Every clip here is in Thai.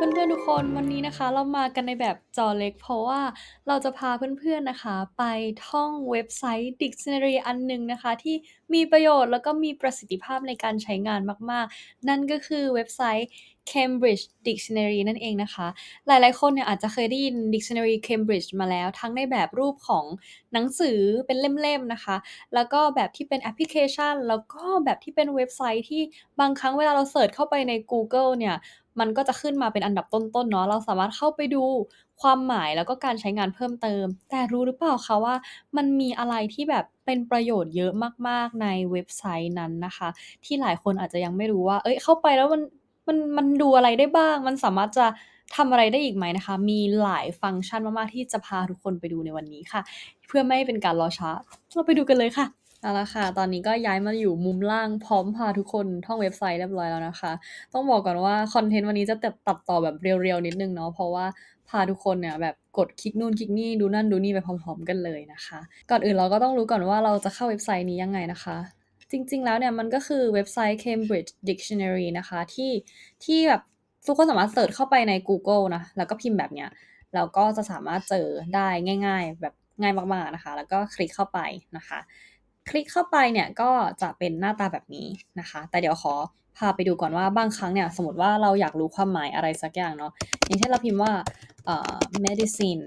เพื่อนๆทุกคนวันนี้นะคะ เรามากันในแบบจอเล็ก เพราะว่าเราจะพาเพื่อนๆนะคะ ไปท่องเว็บไซต์ Dictionary อันหนึ่งนะคะ ที่มีประโยชน์แล้วก็มีประสิทธิภาพในการใช้งานมากๆ นั่นก็คือเว็บไซต์ Cambridge Dictionary นั่นเองนะคะ หลายๆคนเนี่ยอาจจะเคยได้ยิน Dictionary Cambridge มาแล้ว ทั้งในแบบรูปของหนังสือเป็นเล่มๆนะคะ แล้วก็แบบที่เป็นแอปพลิเคชัน แล้วก็แบบที่เป็นเว็บไซต์ที่บางครั้งเวลาเราเสิร์ชเข้าไปในกูเกิลเนี่ย มันก็จะขึ้นมาเป็นอันดับต้นๆเนาะเราสามารถเข้าไปดูความหมายแล้วก็การใช้งานเพิ่มเติม แต่รู้หรือเปล่าคะว่า มันมีอะไรที่แบบเป็นประโยชน์เยอะมากๆในเว็บไซต์นั้นนะคะ ที่หลายคนอาจจะยังไม่รู้ว่าเฮ้ยเข้าไปแล้วมันมันมันดูอะไรได้บ้าง มันสามารถจะทำอะไรได้อีกไหมนะคะ มีหลายฟังก์ชันมากๆที่จะพาทุกคนไปดูในวันนี้ค่ะ เพื่อไม่ให้เป็นการรอช้า เราไปดูกันเลยค่ะ เอาละค่ะ ตอนนี้ก็ย้ายมาอยู่มุมล่าง พร้อมพาทุกคนท่องเว็บไซต์เรียบร้อยแล้วนะคะ ต้องบอกก่อนว่า คอนเทนต์วันนี้จะแบบตัดต่อแบบเรียวๆ นิดนึงเนาะ เพราะว่าพาทุกคนเนี่ยแบบกดคลิกนู่นคลิกนี่ดูนั่นดูนี่ไปพร้อมๆ กันเลยนะคะ ก่อนอื่นเราก็ต้องรู้ก่อนว่าเราจะเข้าเว็บไซต์นี้ยังไงนะคะ จริงๆ แล้วเนี่ยมันก็คือเว็บไซต์ Cambridge Dictionary นะคะที่ที่แบบทุกคนสามารถเสิร์ชเข้าไปในกูเกิลนะ แล้วก็พิมพ์แบบเนี้ยแล้วก็จะสามารถเจอได้ง่าย ๆ แบบง่ายมากๆนะคะ แล้วก็คลิกเข้าไปนะคะ คลิกเข้าไปเนี่ยก็จะเป็นหน้าตาแบบนี้นะคะ แต่เดี๋ยวขอพาไปดูก่อนว่าบางครั้งเนี่ยสมมติว่าเราอยากรู้ความหมายอะไรสักอย่างเนาะอย่างเช่นเราพิมพ์ว่าเอ่อ medicine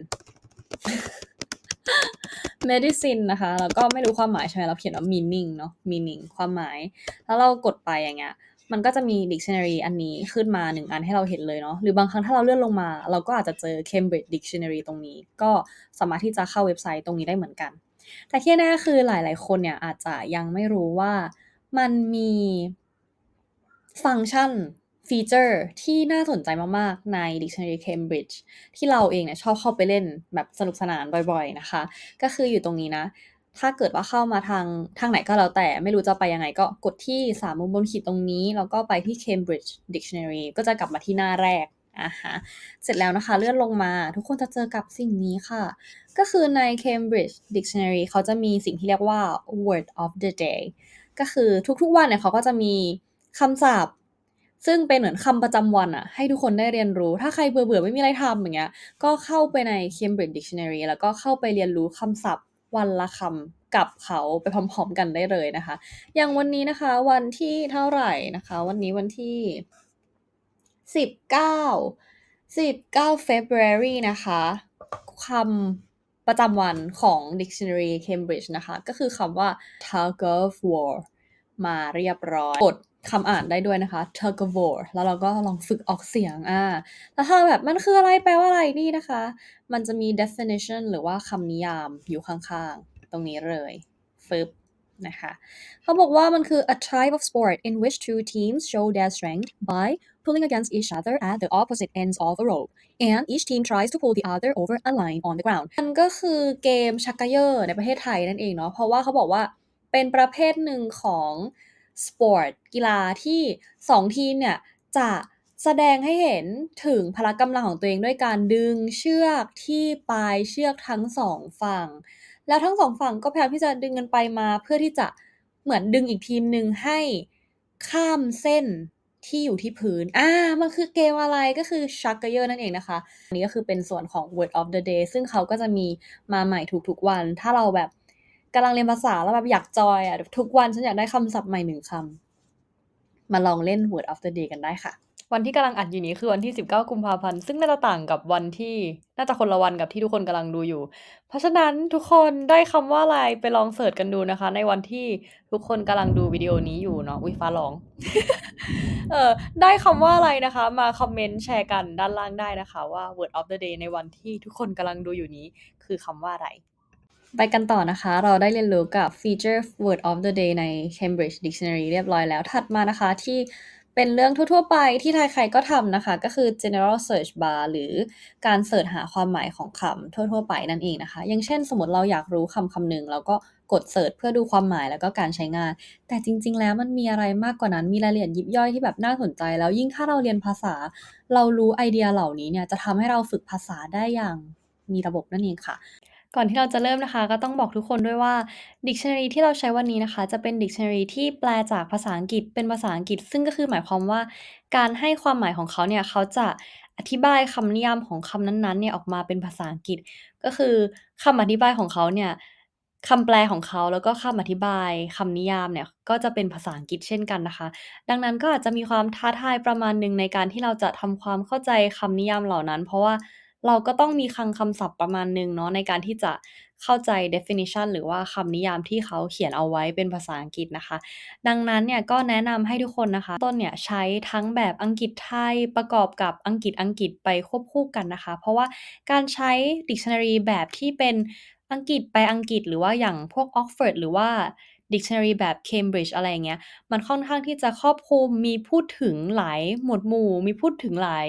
medicine นะคะแล้วก็ไม่รู้ความหมายใช่ไหมเราเขียนว่า meaning เนาะ meaning ความหมาย แล้วเรากดไปอย่างเงี้ยมันก็จะมี Dictionary อันนี้ขึ้นมา1อันให้เราเห็นเลยเนาะหรือบางครั้งถ้าเราเลื่อนลงมา เราก็อาจจะเจอ Cambridge Dictionary ตรงนี้ ก็สามารถที่จะเข้าเว็บไซต์ตรงนี้ได้เหมือนกัน แต่ที่แน่คือหลาย ๆ คนเนี่ยอาจจะยังไม่รู้ว่ามันมีฟังก์ชันฟีเจอร์ที่น่าสนใจมาก ๆ ใน Dictionary Cambridge ที่เราเองเนี่ยชอบเข้าไปเล่นแบบสนุกสนานบ่อย ๆ นะคะ ก็คืออยู่ตรงนี้นะ ถ้าเกิดว่าเข้ามาทางทางไหนก็แล้วแต่ไม่รู้จะไปยังไงก็กดที่3มุมบนขีดตรงนี้ แล้วก็ไปที่ Cambridge Dictionary ก็จะกลับมาที่หน้าแรก อะฮะเสร็จแล้วนะคะเลื่อนลงมา ทุกคนจะเจอกับสิ่งนี้ค่ะ ก็คือใน Cambridge Dictionary เขาจะมีสิ่งที่เรียกว่า Word of the Day ก็คือทุกๆวันเนี่ยเขาก็จะมีคำศัพท์ซึ่งเป็นเหมือนคำประจำวันอะให้ทุกคนได้เรียนรู้ ถ้าใครเบื่อๆไม่มีอะไรทำอย่างเงี้ย ก็เข้าไปใน Cambridge Dictionary แล้วก็เข้าไปเรียนรู้คำศัพท์วันละคำกับเขาไปพร้อมๆกันได้เลยนะคะ อย่างวันนี้นะคะวันที่เท่าไหร่นะคะ วันนี้วันที่ 19 19 February นะคะคำประจำวันของ Dictionary Cambridge นะคะ ก็คือคำว่า Tug of War มาเรียบร้อยกดคำอ่านได้ด้วยนะคะ Tug of War แล้วเราก็ลองฝึกออกเสียงอ่าแล้วถ้าแบบมันคืออะไรแปลว่าอะไรนี่นะคะ มันจะมี definition หรือว่าคำนิยามอยู่ข้างๆ ตรงนี้เลยฟึบ นะคะเขาบอกว่ามันคือ a type of sport in which two teams show their strength by pulling against each other at the opposite ends of a rope and each team tries to pull the other over a line on the ground มันก็คือเกมชักเกยอร์ในประเทศไทยนั่นเองเนาะเพราะว่าเขาบอกว่าเป็นประเภทหนึ่งของสปอร์ตกีฬาที่ 2 ทีมเนี่ย จะแสดงให้เห็นถึงพละกำลังของตัวเองด้วยการดึงเชือกที่ปลายเชือกทั้ง2ฝั่ง แล้วทั้ง2ฝั่งก็พยายามที่จะดึงกันไปมาเพื่อที่จะเหมือนดึงอีกทีมหนึ่งให้ข้ามเส้นที่อยู่ที่พื้นอามันคือเกมอะไรก็คือชักเกยอร์นั่นเองนะคะ อันนี้ก็คือเป็นส่วนของ Word of the Day ซึ่งเขาก็จะมีมาใหม่ทุกๆวัน ถ้าเราแบบกำลังเรียนภาษาแล้วแบบอยากจอยอะ ทุกวันฉันอยากได้คำศัพท์ใหม่1คำ มาลองเล่น Word of the Day กันได้ค่ะ วันที่กำลังอัดอยู่นี้คือวันที่ 19 กุมภาพันธ์ ซึ่งน่าจะต่างกับวันที่น่าจะคนละวันกับที่ทุกคนกำลังดูอยู่ เพราะฉะนั้นทุกคนได้คำว่าอะไรไปลองเซิร์ชกันดูนะคะ ในวันที่ทุกคนกำลังดูวิดีโอนี้อยู่เนาะอุ๊ยฟ้าร้อง เออได้คำว่าอะไรนะคะ มาคอมเมนต์แชร์กันด้านล่างได้นะคะ ว่า Word of the Day ในวันที่ทุกคนกำลังดูอยู่นี้คือคำว่าอะไรไปกันต่อนะคะ เราได้เรียนรู้กับฟีเจอร์ Word of the Day ใน Cambridge Dictionary เรียบร้อยแล้ว ถัดมานะคะที่ เป็นเรื่องทั่ว ๆ ไปที่ใครๆก็ทำนะคะ ก็คือ general search bar หรือการเสิร์ชหาความหมายของคำทั่ว ๆ ไปนั่นเองนะคะ อย่างเช่นสมมติเราอยากรู้คำคำหนึ่งเราก็กดเสิร์ชเพื่อดูความหมายแล้วก็การใช้งาน แต่จริง ๆ แล้วมันมีอะไรมากกว่านั้น มีรายละเอียดยิบย่อยที่แบบน่าสนใจ แล้วยิ่งถ้าเราเรียนภาษา เรารู้ไอเดียเหล่านี้เนี่ยจะทำให้เราฝึกภาษาได้อย่างมีระบบนั่นเองค่ะ ก่อนที่เราจะเริ่มนะคะ ก็ต้องบอกทุกคนด้วยว่า Dictionary ที่เราใช้วันนี้นะคะ จะเป็น Dictionary ที่แปลจากภาษาอังกฤษเป็นภาษาอังกฤษ ซึ่งก็คือหมายความว่า การให้ความหมายของเขาเนี่ยเขาจะอธิบายคำนิยามของคำนั้นๆเนี่ยออกมาเป็นภาษาอังกฤษ ก็คือคำอธิบายของเขาเนี่ยคำแปลของเขาแล้วก็คำอธิบายคำนิยามเนี่ยก็จะเป็นภาษาอังกฤษเช่นกันนะคะ ดังนั้นก็อาจจะมีความท้าทายประมาณหนึ่งในการที่เราจะทำความเข้าใจคำนิยามเหล่านั้น เพราะว่า เราก็ต้องมีคลังคำศัพท์ประมาณหนึ่งเนาะ ในการที่จะเข้าใจ definition หรือว่าคำนิยามที่เขาเขียนเอาไว้เป็นภาษาอังกฤษนะคะ ดังนั้นเนี่ยก็แนะนำให้ทุกคนนะคะ ต้นเนี่ยใช้ทั้งแบบอังกฤษไทยประกอบกับอังกฤษอังกฤษไปควบคู่กันนะคะ เพราะว่าการใช้ Dictionary แบบที่เป็นอังกฤษไปอังกฤษ หรือว่าอย่างพวก Oxford หรือว่า Dictionary แบบ Cambridge อะไรอย่างเงี้ย มันค่อนข้างที่จะครอบคลุมมีพูดถึงหลายหมวดหมู่ มีพูดถึงหลาย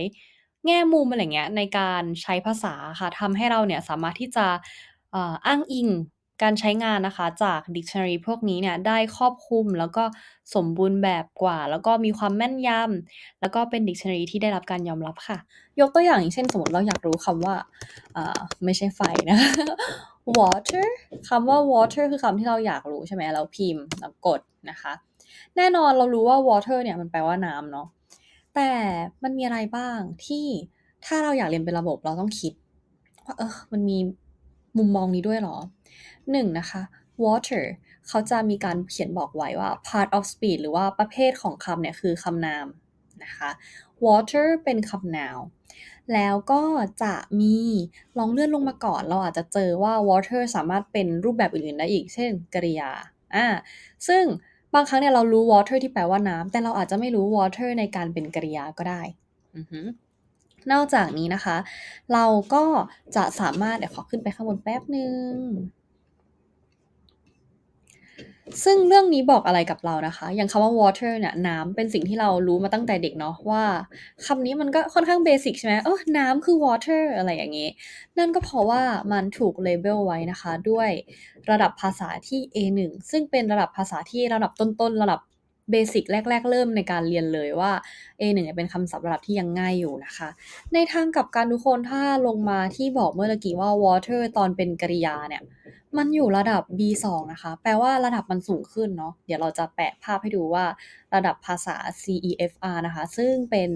แง่มุม อะไรเงี้ย ในการใช้ภาษาค่ะ ทำให้เราเนี่ยสามารถที่จะ เอ่อ อ้างอิงการใช้งานนะคะ จาก Dictionary พวกนี้เนี่ยได้ครอบคลุม แล้วก็สมบูรณ์แบบกว่า แล้วก็มีความแม่นยำ แล้วก็เป็น Dictionary ที่ได้รับการยอมรับค่ะ ยกตัวอย่าง อย่างเช่น สมมุติเราอยากรู้คำว่า อ่า ไม่ใช่ไฟนะ water คำว่า water คือคำที่เราอยากรู้ ใช่ไหม เราพิมพ์ เรากดนะคะ แน่นอนเรารู้ว่า water เนี่ยมันแปลว่าน้ำเนาะ แต่มันมีอะไรบ้างที่ถ้าเราอยากเรียนเป็นระบบเราต้องคิด ว่าเออมันมีมุมมองนี้ด้วยเหรอ?1นะคะ water เขาจะมีการเขียนบอกไว้ว่า part of speech หรือว่าประเภทของคำเนี่ยคือคำนามนะคะ water เป็นคำ noun แล้วก็จะมีลองเลื่อนลงมาก่อน เราอาจจะเจอว่า water สามารถเป็นรูปแบบอื่นๆได้อีก เช่นกริยาอ่าซึ่ง บางครั้งเนี่ยเรารู้ water ที่แปลว่าน้ำแต่เราอาจจะไม่รู้ water ในการเป็นกริยาก็ได้อือฮึนอกจากนี้นะคะ เราก็จะสามารถเดี๋ยวขอขึ้นไปข้างบนแป๊บหนึ่ง ซึ่งเรื่องนี้บอกอะไรกับเรานะคะ อย่างคำว่า water เนี่ยน้ำเป็นสิ่งที่เรารู้มาตั้งแต่เด็กเนาะว่าคำนี้มันก็ค่อนข้างเบสิกใช่ไหมเออน้ำคือ water อะไรอย่างงี้ นั่นก็เพราะว่ามันถูก label ไว้นะคะ ด้วยระดับภาษาที่ A1 ซึ่งเป็นระดับภาษาที่ระดับต้นๆ ระดับเบสิกแรก ๆ เริ่มในการเรียนเลยว่า A1 เป็นคำศัพท์ระดับที่ยังง่ายอยู่นะคะ ในทางกับกันทุกคนถ้าลงมาที่บอกเมื่อกี้ว่า water ตอนเป็นกริยาเนี่ย มันอยู่ระดับ B2 นะคะ แปลว่าระดับมันสูงขึ้นเนาะ เดี๋ยวเราจะแปะภาพให้ดูว่าระดับภาษา CEFR นะคะ ซึ่งเป็น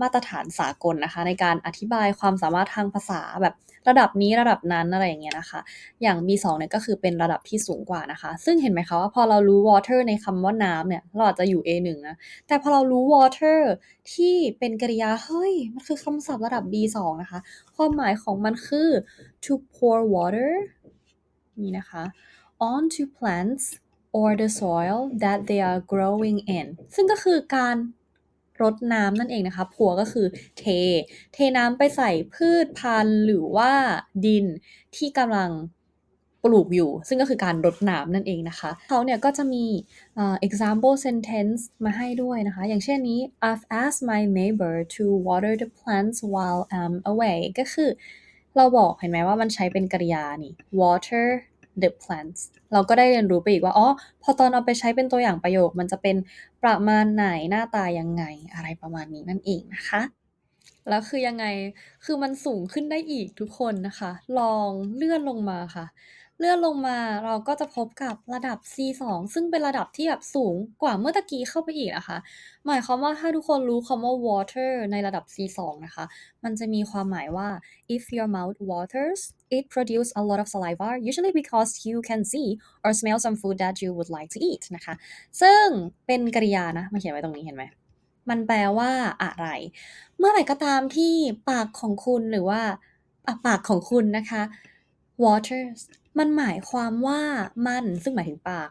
มาตรฐานสากลนะคะ ในการอธิบายความสามารถทางภาษาแบบระดับนี้ระดับนั้นอะไรอย่างเงี้ยนะคะ อย่าง B2 เนี่ยก็คือเป็นระดับที่สูงกว่านะคะ ซึ่งเห็นไหมคะว่าพอเรารู้ water ในคำว่าน้ำเนี่ย เราอาจจะอยู่ A1 นะ แต่พอเรารู้ water ที่เป็นกริยา เฮ้ย มันคือคำศัพท์ระดับ B2 นะคะ ความหมายของมันคือ to pour water นี่นะคะ onto plants or the soil that they are growing in ซึ่งก็คือการรดน้ำนั่นเองนะคะ pour ก็คือเท เทน้ำไปใส่พืชพันธุ์หรือว่าดินที่กำลังปลูกอยู่ ซึ่งก็คือการรดน้ำนั่นเองนะคะ เขาเนี่ยก็จะมีเอ่อ example sentence มาให้ด้วยนะคะ อย่างเช่นนี้ I've asked my neighbor to water the plants while I'm away ก็คือ เราบอกเห็นไหมว่ามันใช้เป็นกริยานี่ water the plants เราก็ได้เรียนรู้ไปอีกว่า อ๋อ พอตอนเอาไปใช้เป็นตัวอย่างประโยค มันจะเป็นประมาณไหนหน้าตายังไง อะไรประมาณนี้นั่นเองนะคะ แล้วคือยังไง คือมันสูงขึ้นได้อีกทุกคนนะคะ ลองเลื่อนลงมาค่ะ เลื่อนลงมาเราก็จะพบกับระดับ C2 ซึ่งเป็นระดับที่แบบสูงกว่าเมื่อตะกี้เข้าไปอีกนะคะ หมายความว่าถ้าทุกคนรู้คำว่า water ในระดับ C2 นะคะ มันจะมีความหมายว่า if your mouth waters it produces a lot of saliva usually because you can see or smell some food that you would like to eat นะคะ ซึ่งเป็นกริยานะมาเขียนไว้ตรงนี้เห็นไหมมันแปลว่าอะไร เมื่อไหร่ก็ตามที่ปากของคุณหรือว่าปากของคุณนะคะ waters มันหมายความว่ามันซึ่งหมายถึงปาก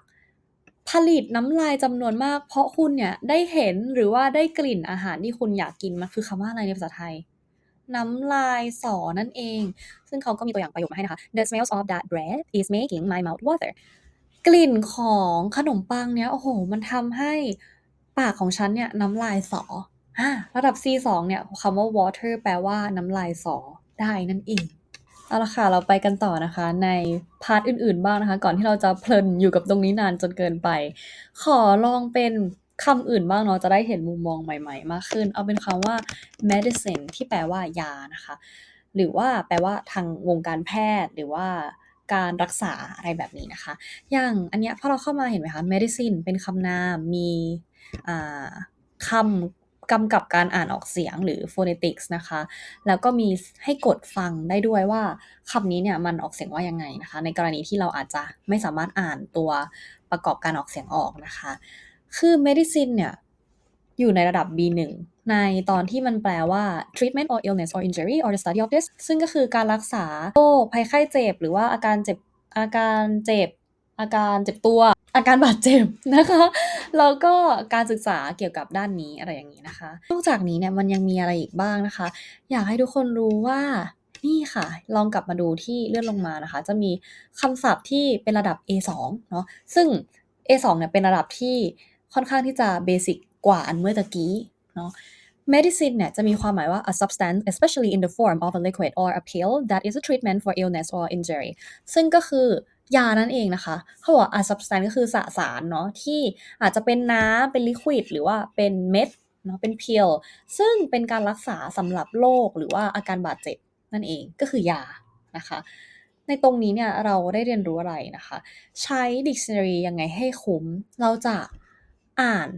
ผลิตน้ำลายจำนวนมาก เพราะคุณเนี่ยได้เห็นหรือว่าได้กลิ่นอาหารที่คุณอยากกิน มันคือคำว่าอะไรในภาษาไทย น้ำลายสอนั่นเอง ซึ่งเขาก็มีตัวอย่างประโยคมาให้นะคะ The smells of that bread is making my mouth water กลิ่นของขนมปังเนี่ยโอ้โฮมันทำให้ปากของฉันเนี่ยน้ำลายสออาระดับ C2 เนี่ยคำว่า water แปลว่าน้ำลายสอได้นั่นเอง เอาละค่ะ เราไปกันต่อนะคะ ในพาร์ตอื่น ๆ บ้างนะคะ ก่อนที่เราจะเพลินอยู่กับตรงนี้นานจนเกินไป ขอลองเป็นคำอื่นบ้างเนาะจะได้เห็นมุมมองใหม่ ๆ มากขึ้น เอาเป็นคำว่า medicine ที่แปลว่ายานะคะ หรือว่าแปลว่าทางวงการแพทย์หรือว่าการรักษาอะไรแบบนี้นะคะ อย่างอันเนี้ยพอเราเข้ามาเห็นไหมคะ medicine เป็นคำนามมีคำ กำกับการอ่านออกเสียงหรือ phonetics นะคะ แล้วก็มีให้กดฟังได้ด้วยว่าคำนี้เนี่ยมันออกเสียงว่ายังไงนะคะ ในกรณีที่เราอาจจะไม่สามารถอ่านตัวประกอบการออกเสียงออกนะคะ คือ medicine เนี่ยอยู่ในระดับ B1 ในตอนที่มันแปลว่า treatment or illness or injury or the study of this ซึ่งก็คือการรักษาโรคภัยไข้เจ็บ หรือว่าอาการเจ็บอาการเจ็บ อาการเจ็บตัว อาการบาดเจ็บนะคะแล้วก็การศึกษาเกี่ยวกับด้านนี้อะไรอย่างนี้นะคะ นอกจากนี้เนี่ยมันยังมีอะไรอีกบ้างนะคะ อยากให้ทุกคนรู้ว่านี่ค่ะ ลองกลับมาดูที่เลื่อนลงมานะคะ จะมีคำศัพท์ที่เป็นระดับ A2 เนาะซึ่ง A2 เนี่ยเป็นระดับที่ค่อนข้างที่จะเบสิกกว่าอันเมื่อตะกี้เนาะ medicine เนี่ยจะมีความหมายว่า a substance especially in the form of a liquid or a pill that is a treatment for illness or injury ซึ่งก็คือ ยานั่นเองนะคะ เขาบอก a substance ก็คือสสารเนาะที่อาจจะเป็นน้ำเป็นลิควิดหรือว่าเป็นเม็ดเนาะเป็นเพียว ซึ่งเป็นการรักษาสำหรับโรคหรือว่าอาการบาดเจ็บนั่นเองก็คือยานะคะ ในตรงนี้เนี่ยเราได้เรียนรู้อะไรนะคะ ใช้ dictionary ยังไงให้คุ้ม เราจะอ่าน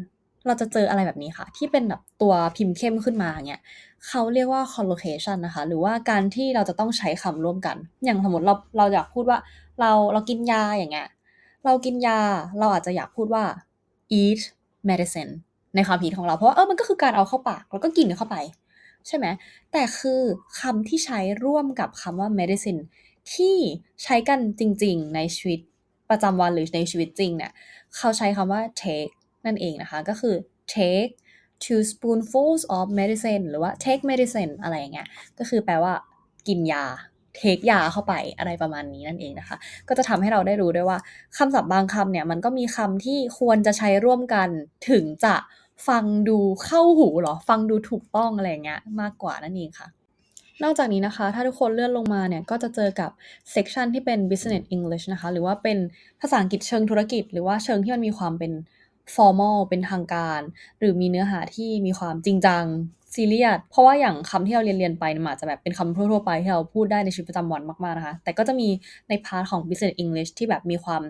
เราจะเจออะไรแบบนี้ค่ะ ที่เป็นแบบตัวพิมพ์เข้มขึ้นมาเงี้ยเขาเรียกว่า collocation นะคะ หรือว่าการที่เราจะต้องใช้คำร่วมกัน อย่างสมมติเราเราอยากพูดว่าเราเรากินยาอย่างเงี้ยเรากินยาเราอาจจะอยากพูดว่า eat medicine ในความคิดของเราเพราะว่าเออมันก็คือการเอาเข้าปากแล้วก็กินเข้าไป ใช่ไหมแต่คือคำที่ใช้ร่วมกับคำว่า medicine ที่ใช้กันจริง ๆ ในชีวิตประจำวันหรือในชีวิตจริงเนี่ยเขาใช้คำว่า take นั่นเองนะคะ ก็คือ take two spoonfuls of medicine หรือว่า take medicine อะไรอย่างเงี้ย ก็คือแปลว่ากินยา take ยาเข้าไปอะไรประมาณนี้นั่นเองนะคะ ก็จะทำให้เราได้รู้ด้วยว่าคำศัพท์บางคำเนี่ย มันก็มีคำที่ควรจะใช้ร่วมกันถึงจะฟังดูเข้าหูหรอ ฟังดูถูกต้องอะไรเงี้ยมากกว่านั่นเองค่ะ นอกจากนี้นะคะ ถ้าทุกคนเลื่อนลงมาเนี่ย ก็จะเจอกับเซกชันที่เป็น business English นะคะ หรือว่าเป็นภาษาอังกฤษเชิงธุรกิจ หรือว่าเชิงที่มันมีความเป็น formal เป็นทางการ หรือมีเนื้อหาที่มีความจริงจังซีเรียสเพราะว่าอย่างคำที่เราเรียนเรียนไปมันอาจจะแบบเป็นคำทั่วๆไปที่เราพูดได้ในชีวิตประจำวันมากๆนะคะ แต่ก็จะมีในพาร์ทของ business English ที่แบบมีความ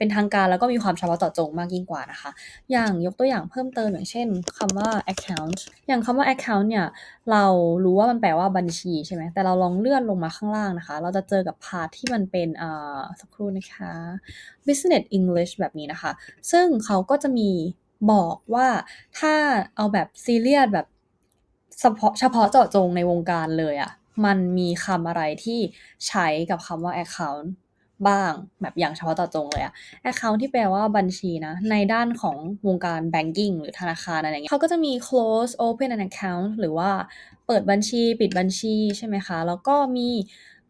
เป็นทางการแล้วก็มีความเฉพาะเจาะจงมากยิ่งกว่านะคะ อย่างยกตัวอย่างเพิ่มเติมอย่างเช่นคำว่า account อย่างคำว่า account เนี่ยเรารู้ว่ามันแปลว่าบัญชีใช่ไหมแต่เราลองเลื่อนลงมาข้างล่างนะคะ เราจะเจอกับพาร์ทที่มันเป็นอ่าสักครู่นะคะ business English แบบนี้นะคะ ซึ่งเขาก็จะมีบอกว่าถ้าเอาแบบซีเรียสแบบเฉพาะเฉพาะเจาะจงในวงการเลยอะ่ะ มันมีคำอะไรที่ใช้กับคำว่า account บ้าง แบบอย่างเฉพาะเจาะจงเลยอะ account ที่แปลว่าบัญชีนะ ในด้านของวงการ banking หรือธนาคารอะไรเงี้ยเขาก็จะมี close open an account หรือว่าเปิดบัญชีปิดบัญชีใช่ไหมคะ แล้วก็มี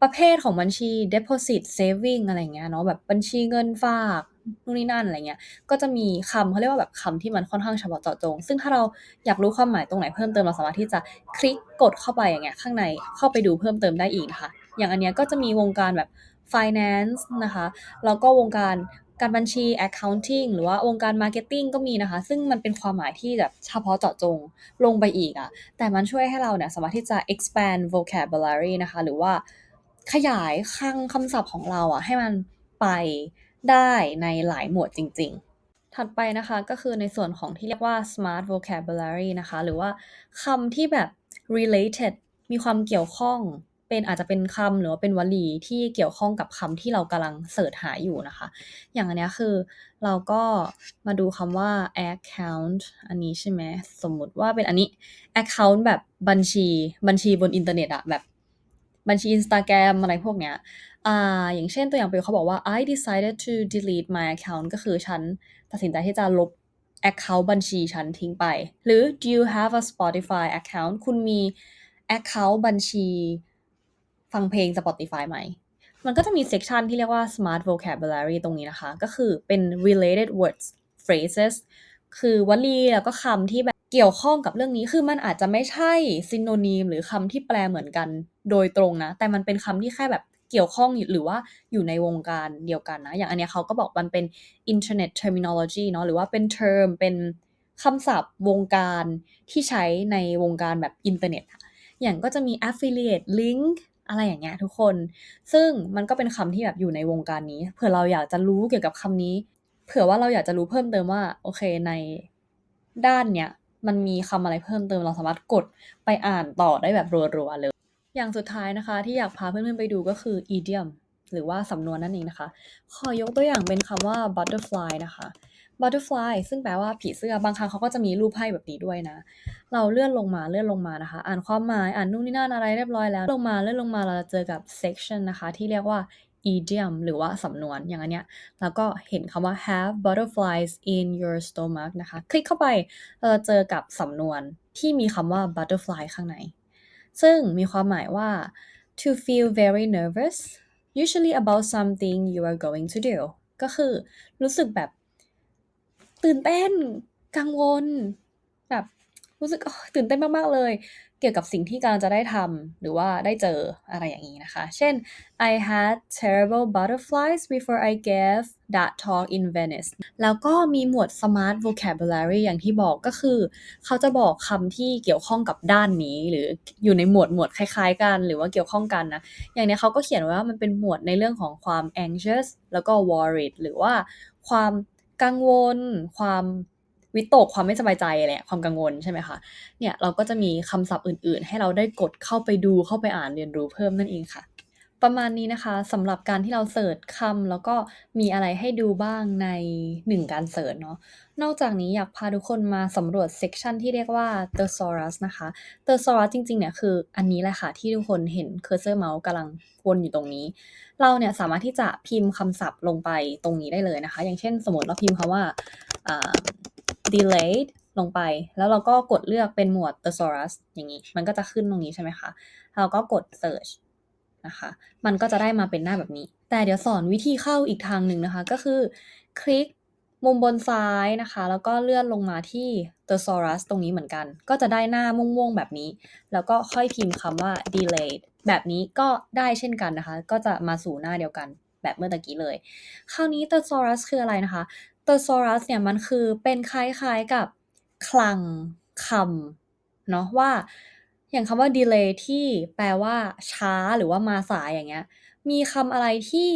ประเภทของบัญชี deposit saving อะไรเงี้ยเนาะแบบบัญชีเงินฝากนู่นนี่นั่นอะไรเงี้ย ก็จะมีคำเขาเรียกว่าแบบคำที่มันค่อนข้างเฉพาะเจาะจง ซึ่งถ้าเราอยากรู้ความหมายตรงไหนเพิ่มเติมเราสามารถที่จะคลิกกดเข้าไปอย่างเงี้ยข้างในเข้าไปดูเพิ่มเติมได้อีกนะคะ อย่างอันเนี้ยก็จะมีวงการแบบ finance นะคะแล้วก็วงการการบัญชี accounting หรือว่าวงการ marketing ก็มีนะคะ ซึ่งมันเป็นความหมายที่แบบเฉพาะเจาะจงลงไปอีกอะแต่มันช่วยให้เราเนี่ยสามารถที่จะ expand vocabulary นะคะ หรือว่าขยายคลังคำศัพท์ของเราอะให้มันไปได้ในหลายหมวดจริง ๆ ถัดไปนะคะก็คือในส่วนของที่เรียกว่า smart vocabulary นะคะ หรือว่าคำที่แบบ related มีความเกี่ยวข้อง เป็นอาจจะเป็นคำหรือว่าเป็นวลีที่เกี่ยวข้องกับคำที่เรากำลังเสิร์ชหาอยู่นะคะ อย่างอันนี้คือเราก็มาดูคำว่า account อันนี้ใช่ไหมสมมุติว่าเป็นอันนี้ account แบบบัญชีบัญชีบนอินเทอร์เน็ตอะแบบบัญชี Instagram อะไรพวกเนี้ยอ่าอย่างเช่นตัวอย่างไปเขาบอกว่า I decided to delete my account ก็คือฉันตัดสินใจที่จะลบ account บัญชีฉันทิ้งไป หรือ do you have a Spotify account คุณมี account บัญชี ฟังเพลง Spotify ไหม มันก็จะมีเซกชันที่เรียกว่า smart vocabulary ตรงนี้นะคะ ก็คือเป็น related words phrases คือวลีแล้วก็คำที่แบบเกี่ยวข้องกับเรื่องนี้ คือมันอาจจะไม่ใช่ synonym หรือคำที่แปลเหมือนกันโดยตรงนะ แต่มันเป็นคำที่แค่แบบเกี่ยวข้องหรือว่าอยู่ในวงการเดียวกันนะ อย่างอันเนี้ยเขาก็บอกมันเป็น internet terminology เนาะ หรือว่าเป็น term เป็นคำศัพท์วงการที่ใช้ในวงการแบบอินเทอร์เน็ต อย่างก็จะมี affiliate link อะไรอย่างเงี้ยทุกคน ซึ่งมันก็เป็นคำที่แบบอยู่ในวงการนี้ เผื่อเราอยากจะรู้เกี่ยวกับคำนี้ เผื่อว่าเราอยากจะรู้เพิ่มเติมว่าโอเคในด้านเนี้ยมันมีคำอะไรเพิ่มเติมเราสามารถกดไปอ่านต่อได้แบบรัวๆเลย อย่างสุดท้ายนะคะ ที่อยากพาเพื่อนๆไปดูก็คือ idiom หรือว่าสำนวนนั่นเองนะคะ ขอยกตัวอย่างเป็นคำว่า butterfly นะคะ butterfly ซึ่งแปลว่าผีเสื้อบางครั้งเขาก็จะมีรูปไพ่แบบนี้ด้วยนะ เราเลื่อนลงมาเลื่อนลงมานะคะ อ่านความหมายอ่านนู่นนี่นั่นอะไรเรียบร้อยแล้วลงมาเลื่อนลงมาเราจะเจอกับ section นะคะ ที่เรียกว่า idiom หรือว่าสำนวนอย่างอันเนี้ยแล้วก็เห็นคำว่า have butterflies in your stomach นะคะ คลิกเข้าไปเราจะเจอกับสำนวนที่มีคำว่า butterfly ข้างใน ซึ่งมีความหมายว่า to feel very nervous usually about something you are going to do ก็คือรู้สึกแบบ ตื่นเต้น กังวล แบบรู้สึกตื่นเต้นมาก ๆ เลย เกี่ยวกับสิ่งที่กำลังจะได้ทำหรือว่าได้เจออะไรอย่างนี้นะคะ เช่น I had terrible butterflies before I gave that talk in Venice แล้วก็มีหมวด smart vocabulary อย่างที่บอกก็คือ เขาจะบอกคำที่เกี่ยวข้องกับด้านนี้ หรืออยู่ในหมวดหมวดคล้าย ๆ กัน หรือว่าเกี่ยวข้องกันนะ อย่างนี้เขาก็เขียนว่ามันเป็นหมวดในเรื่องของความ anxious แล้วก็ worried หรือว่าความ กังวล ความวิตกความไม่สบายใจแหละความกังวลใช่ไหมคะเนี่ยเราก็จะมีคำศัพท์อื่น ๆ ให้เราได้กดเข้าไปดูเข้าไปอ่านเรียนรู้เพิ่มนั่นเองค่ะ ประมาณนี้นะคะสำหรับการที่เราเสิร์ชคำ แล้วก็มีอะไรให้ดูบ้างในหนึ่งการเสิร์ชเนาะ นอกจากนี้อยากพาทุกคนมาสำรวจเซกชันที่เรียกว่า thesaurus นะคะ thesaurus จริงๆ เนี่ยคืออันนี้แหละค่ะ ที่ทุกคนเห็นเคอร์เซอร์เมาส์กำลังวนอยู่ตรงนี้ เราเนี่ยสามารถที่จะพิมพ์คำศัพท์ลงไปตรงนี้ได้เลยนะคะ อย่างเช่นสมมติเราพิมพ์คำว่า delayed ลงไป แล้วเราก็กดเลือกเป็นหมวด thesaurus อย่างนี้ มันก็จะขึ้นตรงนี้ใช่ไหมคะ เราก็กด search นะคะ มันก็จะได้มาเป็นหน้าแบบนี้ แต่เดี๋ยวสอนวิธีเข้าอีกทางหนึ่งนะคะ ก็คือคลิกมุมบนซ้ายนะคะ แล้วก็เลื่อนลงมาที่ thesaurus ตรงนี้เหมือนกัน ก็จะได้หน้าม่วงๆแบบนี้ แล้วก็ค่อยพิมพ์คำว่า delayed แบบนี้ก็ได้เช่นกันนะคะ ก็จะมาสู่หน้าเดียวกันแบบเมื่อตะกี้เลย คราวนี้ thesaurus คืออะไรนะคะ thesaurus เนี่ยมันคือเป็นคล้ายๆกับคลังคำเนาะว่า อย่างคำว่า delay ที่แปลว่า ช้าหรือว่ามาสายอย่างเงี้ย มีคำอะไรที่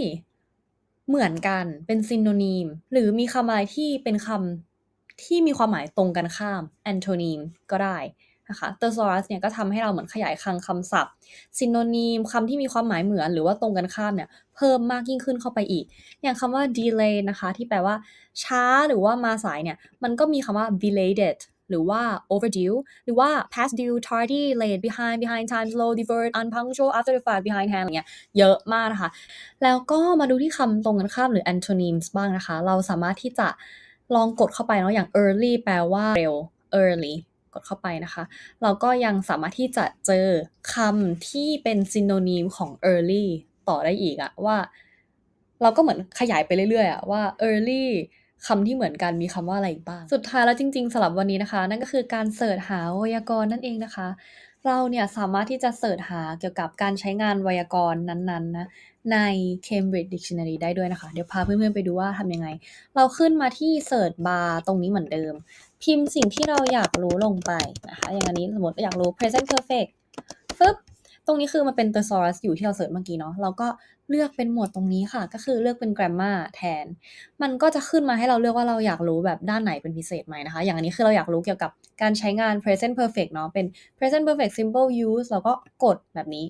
เหมือนกันเป็นซินโนนีม หรือมีคำอะไรที่เป็นคำที่มีความหมายตรงกันข้าม antonym ก็ได้นะคะ thesaurus เนี่ยก็ทำให้เราเหมือนขยายคลังคำศัพท์ซินโนนีมคำที่มีความหมายเหมือน หรือว่าตรงกันข้ามเนี่ยเพิ่มมากยิ่งขึ้นเข้าไปอีก อย่างคำว่า delay นะคะ ที่แปลว่า ช้าหรือว่ามาสายเนี่ย มันก็มีคำว่า belated หรือว่า overdue หรือว่า past due tardy late behind behind time slow deferred unpunctual after the fact behind hand อะไรเงี้ยเยอะมากนะคะ แล้วก็มาดูที่คำตรงกันข้ามหรือ antonyms บ้างนะคะ เราสามารถที่จะลองกดเข้าไปเนาะอย่าง early แปลว่าเร็ว early กดเข้าไปนะคะ เราก็ยังสามารถที่จะเจอคำที่เป็นซินโนนีมของ early ต่อได้อีกอะว่า เราก็เหมือนขยายไปเรื่อยๆอะว่า early คำที่เหมือนกันมีคำว่าอะไรอีกบ้าง สุดท้ายแล้วจริง ๆสำหรับวันนี้นะคะ นั่นก็คือการเสิร์ชหาไวยากรณ์นั่นเองนะคะ เราเนี่ยสามารถที่จะเสิร์ชหาเกี่ยวกับการใช้งานไวยากรณ์นั้นๆนะใน Cambridge Dictionary ได้ด้วยนะคะ เดี๋ยวพาเพื่อนๆไปดูว่าทำยังไง เราขึ้นมาที่ Search Bar ตรงนี้เหมือนเดิม พิมพ์สิ่งที่เราอยากรู้ลงไปนะคะ อย่างอันนี้สมมติอยากรู้ present perfect ฟึบ ตรงนี้คือมันเป็น thesaurus อยู่ที่เราเสิร์ชเมื่อกี้เนาะเราก็เลือกเป็นหมวดตรงนี้ค่ะ ก็คือเลือกเป็น grammar แทน มันก็จะขึ้นมาให้เราเลือกว่าเราอยากรู้แบบด้านไหนเป็นพิเศษไหมนะคะ อย่างอันนี้คือเราอยากรู้เกี่ยวกับการใช้งาน present perfect เนาะเป็น present perfect simple use แล้วก็กดแบบนี้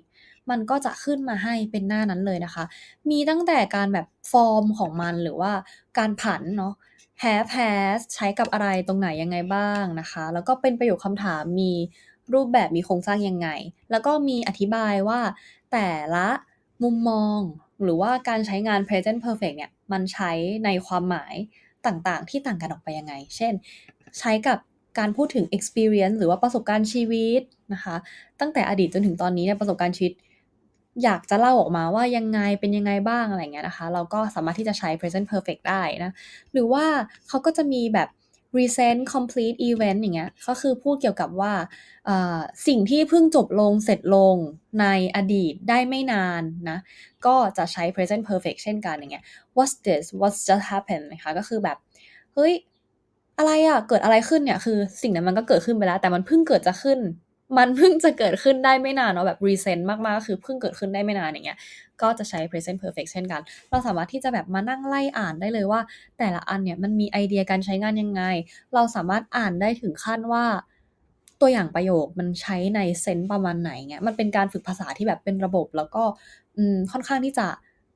มันก็จะขึ้นมาให้เป็นหน้านั้นเลยนะคะ มีตั้งแต่การแบบฟอร์มของมันหรือว่าการผันเนาะ have has ใช้กับอะไรตรงไหนยังไงบ้างนะคะ แล้วก็เป็นประโยคคำถามมี รูปแบบมีโครงสร้างยังไง แล้วก็มีอธิบายว่าแต่ละมุมมองหรือว่าการใช้งาน present perfect เนี่ย มันใช้ในความหมายต่างๆ ที่ต่างกันออกไปยังไง เช่น ใช้กับการพูดถึง experience หรือว่าประสบการณ์ชีวิตนะคะ ตั้งแต่อดีตจนถึงตอนนี้เนี่ยประสบการณ์ชีวิต อยากจะเล่าออกมาว่ายังไงเป็นยังไงบ้างอะไรเงี้ยนะคะ เราก็สามารถที่จะใช้ present perfect ได้นะ หรือว่าเขาก็จะมีแบบ recent complete event อย่างเงี้ยก็คือพูดเกี่ยวกับว่าสิ่งที่เพิ่งจบลงเสร็จลงในอดีตได้ไม่นานนะ ก็จะใช้ present perfect เช่นกันอย่างเงี้ย what's this what's just happened นะคะก็คือแบบ เฮ้ย อะไรอะเกิดอะไรขึ้นเนี่ย คือสิ่งนั้นมันก็เกิดขึ้นไปแล้ว แต่มันเพิ่งเกิดจะขึ้น มันเพิ่งจะเกิดขึ้นได้ไม่นานเนาะแบบ recent มากๆก็คือเพิ่งเกิดขึ้นได้ไม่นานอย่างเงี้ยก็จะใช้ present perfect เช่นกัน เราสามารถที่จะแบบมานั่งไล่อ่านได้เลยว่า แต่ละอันเนี่ยมันมีไอเดียการใช้งานยังไง เราสามารถอ่านได้ถึงขั้นว่าตัวอย่างประโยคมันใช้ในเซนส์ประมาณไหนเงี้ยมันเป็นการฝึกภาษาที่แบบเป็นระบบ แล้วก็ค่อนข้างที่จะ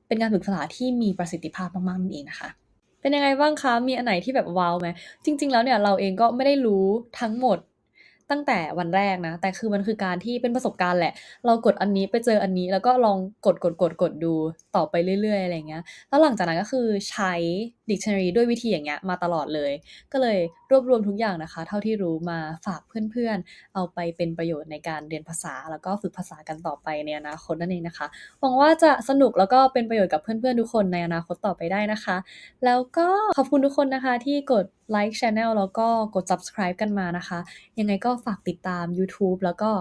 เป็นการฝึกภาษาที่มีประสิทธิภาพมากๆนั่นเองนะคะเป็นยังไงบ้างคะ มีอันไหนที่แบบว้าวไหม จริง ๆ แล้วเนี่ยเราเองก็ไม่ได้รู้ทั้งหมด ตั้งแต่วันแรกนะ แต่คือมันคือการที่เป็นประสบการณ์แหละ เรากดอันนี้ไปเจออันนี้ แล้วก็ลองกดกดกดกดดูต่อไปเรื่อยๆอะไรเงี้ย แล้วหลังจากนั้นก็คือใช้ dictionary ด้วยวิธีอย่างเงี้ยมาตลอดเลย ก็เลยรวบรวมทุกอย่างนะคะ เท่าที่รู้มาฝากเพื่อนๆ เอาไปเป็นประโยชน์ในการเรียนภาษา แล้วก็ฝึกภาษากันต่อไปในอนาคตนั่นเองนะคะหวังว่าจะสนุกแล้วก็เป็นประโยชน์กับเพื่อนๆทุกคนในอนาคตต่อไปได้นะคะ แล้วก็ขอบคุณทุกคนนะคะที่กดไลค์ channel แล้วก็กด subscribe กันมานะคะ ยังไงก็ฝากติดตามยูทูบแล้วก็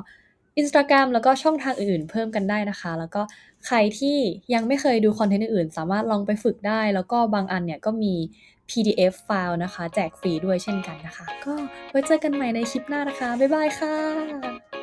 Instagram แล้วก็ช่องทางอื่นๆ เพิ่มกันได้นะคะ แล้วก็ใครที่ยังไม่เคยดูคอนเทนต์อื่นๆ สามารถลองไปฝึกได้ แล้วก็บางอันเนี่ยก็มี PDF ไฟล์นะคะ แจกฟรีด้วยเช่นกันนะคะ ก็ไว้เจอกันใหม่ในคลิปหน้านะคะ บ๊ายบายค่ะ